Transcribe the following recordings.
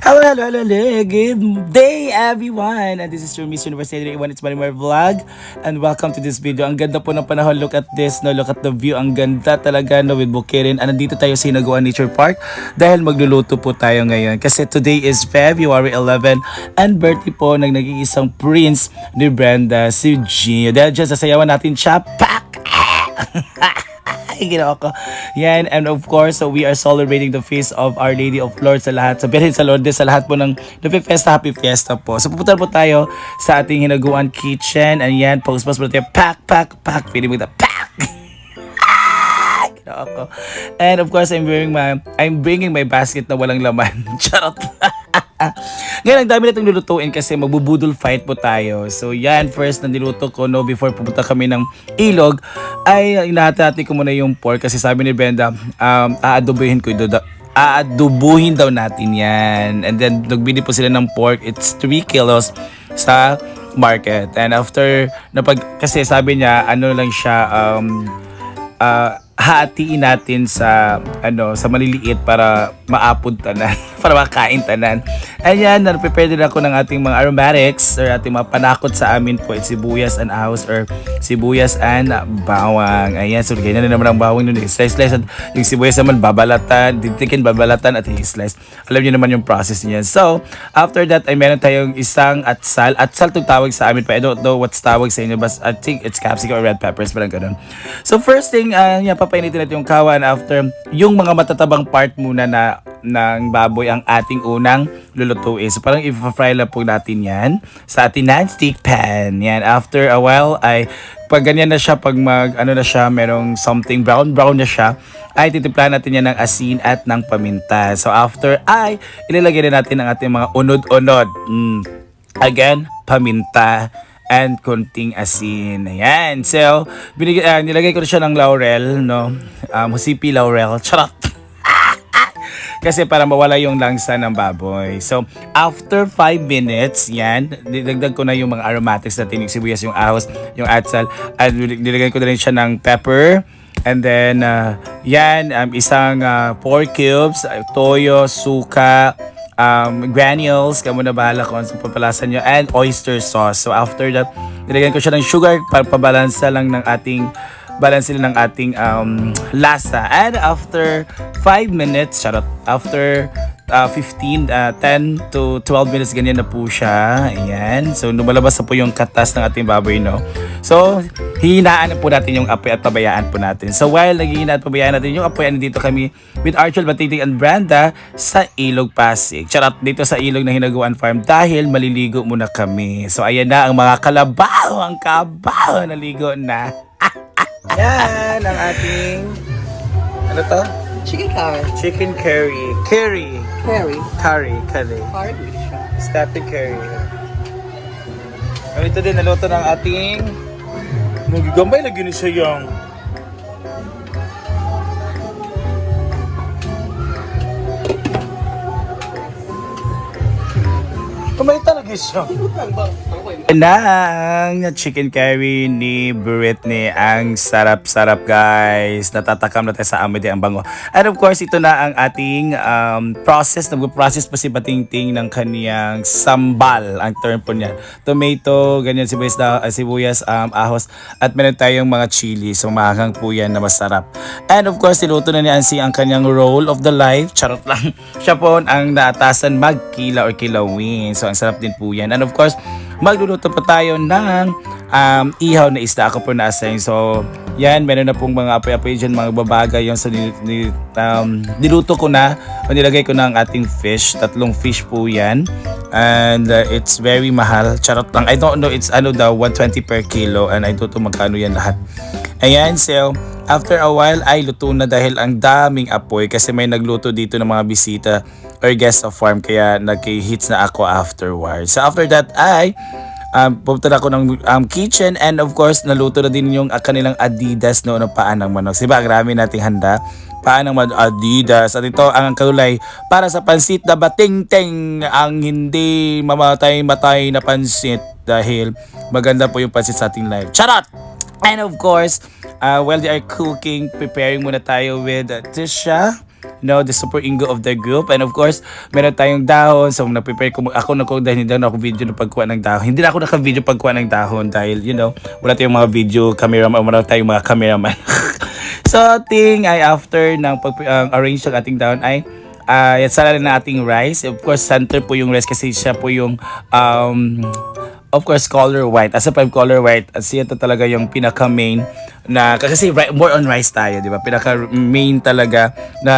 Hello, hello, hello. Good day, everyone. And this is your Miss Universe 81. It's Marimar Vlog. And welcome to this video. Ang ganda po ng panahon. Look at this, no? Look at the view. Ang ganda talaga, no? With Bukirin. And nandito tayo sa Hinaguan Nature Park dahil magluluto po tayo ngayon. Kasi today is February 11 and birthday po ng nag-iisang prince ni Brenda, si Gio. Dahil dyan, sasayawan natin siya. Pak! Ginawa ko. Yan, and of course, so we are celebrating the feast of Our Lady of Lords sa lahat. Sa Birhen sa Lourdes, sa lahat po ng Lupe Fiesta, Happy Fiesta po. So pupunta po tayo sa ating hinaguan kitchen. And yan, post-post po tayo. Pack, pack, pack. Feeling mo the pack. Ginawa ko. And of course, I'm wearing my, I'm bringing my basket na walang laman. Charot. Ngayon, ang dami na itong lulutuin kasi magbubudol fight po tayo. So, yan, first na niluto ko, no, before pupunta kami ng ilog, ay inahati ko muna yung pork kasi sabi ni Brenda, um, aadobuhin ko ito. Aadubuhin daw natin yan. And then, nagbili po sila ng pork. It's 3 kilos sa market. And after, napag, kasi sabi niya, ano lang siya, um, ah, hatiin natin sa ano sa maliliit para maapod tanan para makain tanan. Ayan na-prepare din ako ng ating mga aromatics or ating mga panakot sa amin po. It's sibuyas and ahos or sibuyas and bawang. Ayan so ganyan na naman ang bawang nun. Slice slice at yung sibuyas naman babalatan ditikin babalatan at i-slice. Alam niyo naman yung process niyan. So after that ay meron tayong isang atsal atsal itong tawag sa amin pa I don't know what's tawag sa inyo but I think it's capsicum or red peppers parang ganun. So first thing uh, yan papainitin natin yung kawan after yung mga matatabang part muna na ng baboy ang ating unang lulutuin. So parang i-fry lang po natin yan sa ating non-stick pan. Yan, after a while ay pag ganyan na siya, pag mag, ano na siya, merong something brown-brown na siya, ay titimplahan natin yan ng asin at ng paminta. So after ay ilalagay na natin ang ating mga unod-unod. Mm. Again, paminta and konting asin. Ayan. So, binig, ah, nilagay ko na siya ng laurel, no? Um, husipi laurel. Charot! Kasi para mawala yung langsa ng baboy. So, after 5 minutes, yan, nilagdag ko na yung mga aromatics natin, yung sibuyas, yung ahos, yung atsal, at nilagay ko na rin siya ng pepper, And then, uh, yan, um, isang uh, pork cubes, uh, toyo, suka, um, granules, kamo na bahala kung ano papalasan nyo, and oyster sauce. So after that, nilagyan ko siya ng sugar para pabalansa lang ng ating balance sila ng ating um, lasa. And after 5 minutes, charot, after uh, 15, uh, 10 to 12 minutes, ganyan na po siya. Ayan. So, lumalabas na po yung katas ng ating baboy, no? So, hihinaan na po natin yung apoy at pabayaan po natin. So, while naghihina at pabayaan natin yung apoy, dito kami with Archel Batitig and Brenda sa Ilog Pasig. Charot, dito sa Ilog na Hinaguan Farm dahil maliligo muna kami. So, ayan na ang mga kalabaw, ang kabaw, naligo na. Yan ang ating ano to? Chicken curry. Chicken curry. Curry. Curry. Curry. Curry. Curry siya. Stuffed curry. Ito din, naluto ng ating Nagigambay lagi ni siya Kumalit talaga siya. Nang chicken curry ni Britney. Ang sarap-sarap guys. Natatakam na tayo sa amoy ang bango. And of course, ito na ang ating um, process. Nag-process pa si Batingting ng kaniyang sambal. Ang term po niya. Tomato, ganyan, sibuyas, da, uh, sibuyas um, ahos. At meron tayong mga chili. So mahang po yan na masarap. And of course, niluto na ni Ansi ang kanyang roll of the life. Charot lang. Siya po ang naatasan magkila or kilawin. So ang sarap din po yan. And of course, magluluto pa tayo ng um, ihaw na isda. Ako po na-assign. So, yan, meron na pong mga apoy-apoy dyan, mga babagay yung sa ni, ni- um, niluto ko na o nilagay ko na ang ating fish. Tatlong fish po yan. And uh, it's very mahal. Charot lang. I don't know, it's ano daw, 120 per kilo. And I don't know magkano yan lahat. Ayan, so after a while ay luto na dahil ang daming apoy kasi may nagluto dito ng mga bisita or guest of farm kaya nagki-hits na ako afterwards. So after that ay um, pupunta na ako ng um, kitchen and of course naluto na din yung uh, kanilang Adidas no, ng paan ng manok. Diba, grabe nating handa paan ng mga Adidas at ito ang kulay para sa pansit na bating-ting ang hindi mamatay-matay na pansit dahil maganda po yung pansit sa ating live. Charot! And of course, uh, while they are cooking, preparing muna tayo with uh, Tisha no, the super ingo of the group. And of course, meron tayong dahon. So, nag-prepare ko, ako na ko dahil hindi na ako video ng pagkuha ng dahon. Hindi na ako naka-video pagkuha ng dahon dahil, you know, wala tayong mga video cameraman, wala tayong mga cameraman. so, ting ay after ng pag-arrange ng ating dahon ay uh, sala na ating rice. Of course, center po yung rice kasi siya po yung um, of course, color white. As a five color white, as ito talaga yung pinaka-main na, kasi more on rice tayo, di ba? Pinaka-main talaga na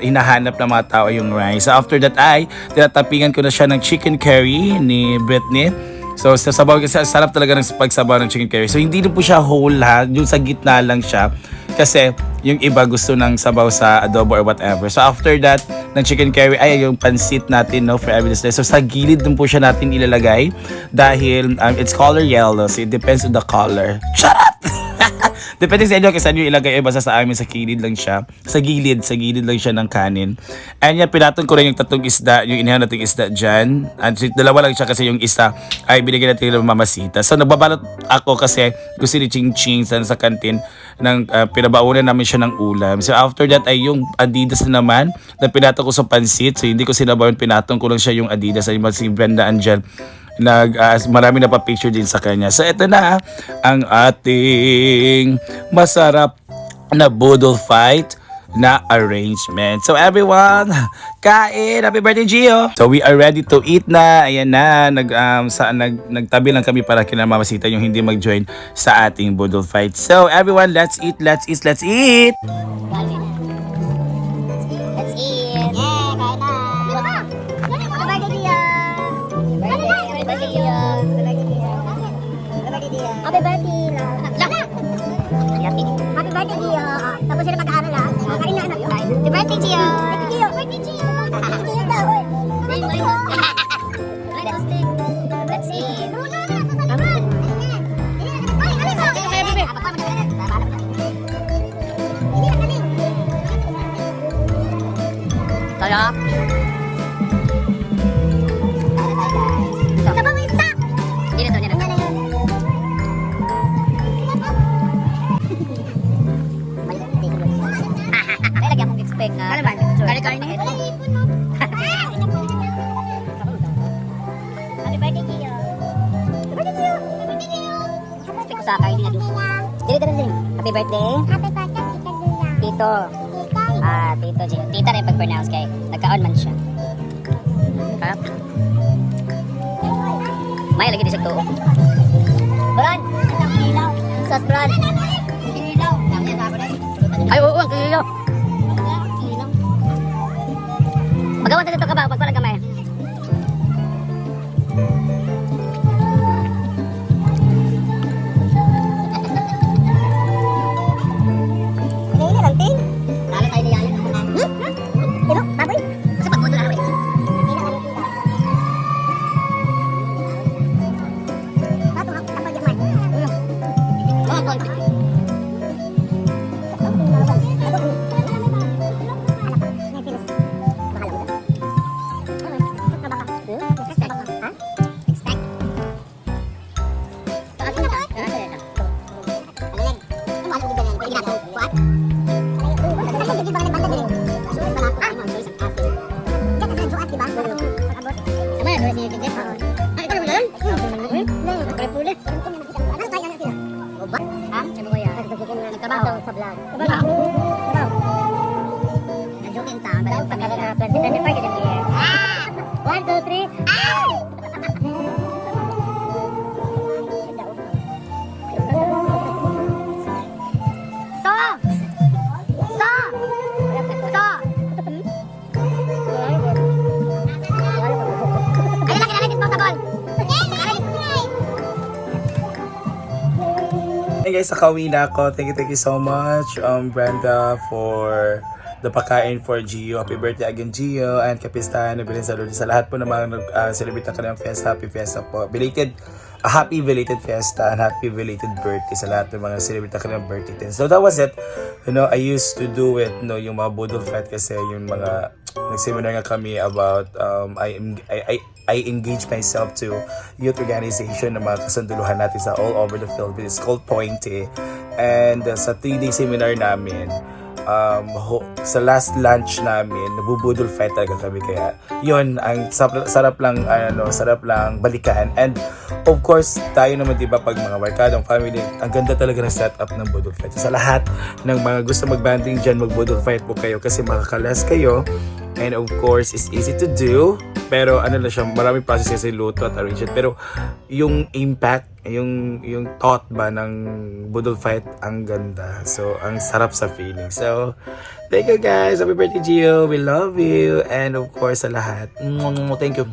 hinahanap ng mga tao yung rice. So after that ay, tinatapingan ko na siya ng chicken curry ni Britney. So sa sabaw kasi sarap talaga ng pagsabaw ng chicken curry. So hindi din po siya whole ha, yung sa gitna lang siya. Kasi yung iba gusto ng sabaw sa adobo or whatever. So after that, ng chicken curry ay yung pansit natin no for evidence day. So sa gilid dun po siya natin ilalagay dahil um, it's color yellow. So it depends on the color. Up! Depende sa inyo kung saan nyo ilagay. Eh, basta sa amin sa gilid lang siya. Sa gilid, sa gilid lang siya ng kanin. And yan, pinaton ko rin yung tatlong isda, yung inahan nating isda dyan. And dalawa lang siya kasi yung isa ay binigyan natin ng mamasita. So nagbabalot ako kasi gusto ni Ching Ching sa, sa kantin ng uh, pinabaunan namin siya ng ulam. So after that ay yung Adidas na naman na pinato ko sa pansit. So hindi ko sinabaw pinatong ko lang siya yung Adidas. Ay si Brenda Angel nag ah, marami na pa picture din sa kanya. So ito na ang ating masarap na boodle fight na arrangement. So everyone, kain! Happy birthday Gio! So we are ready to eat na. Ayan na, nag, um, sa, nag, nagtabi lang kami para kinamamasita yung hindi mag-join sa ating boodle fight. So everyone, let's eat, let's eat, let's eat! Bye. Gio. Tito. Ah, Tito Gio. Tita rin pag-pronounce kay nagkaon man siya. Harap. May lagi di sa tuo. Brad! Sos, Brad! Ay, oo, ang kilo. Magawa sa dito ka ba? Pagpalag kamay. What? Guys, nakauwi na ako. Thank you, thank you so much, um, Brenda, for the pakain for Gio. Happy birthday again, Gio. And kapistahan na bilhin sa Lord. Sa lahat po mga nag-celebrate ng kanilang fiesta, happy fiesta po. Belated, a happy belated fiesta and happy belated birthday sa lahat ng mga celebrate ng kanilang birthday. So that was it. You know, I used to do it, no, yung mga Budol Fest kasi yung mga nag-seminar nga kami about um, I, I, I, I engage myself to youth organization ng mga kasunduluhan natin sa all over the Philippines. It's called Pointe. And uh, sa 3-day seminar namin, um, ho- sa last lunch namin, nabubudol fight talaga kami. Kaya, yun, ang sarap, sarap lang, ano, sarap lang balikan. And, of course, tayo naman, di ba, pag mga barkadong family, ang ganda talaga ng setup ng budol fight. Sa lahat ng mga gusto mag-banding dyan, mag-budol fight po kayo kasi makakalas kayo. And of course, it's easy to do. Pero ano na siya, maraming process kasi luto at arrange it. Pero yung impact, yung yung thought ba ng budol fight, ang ganda. So, ang sarap sa feeling. So, thank you guys. Happy birthday, Gio. We love you. And of course, sa lahat. Thank you.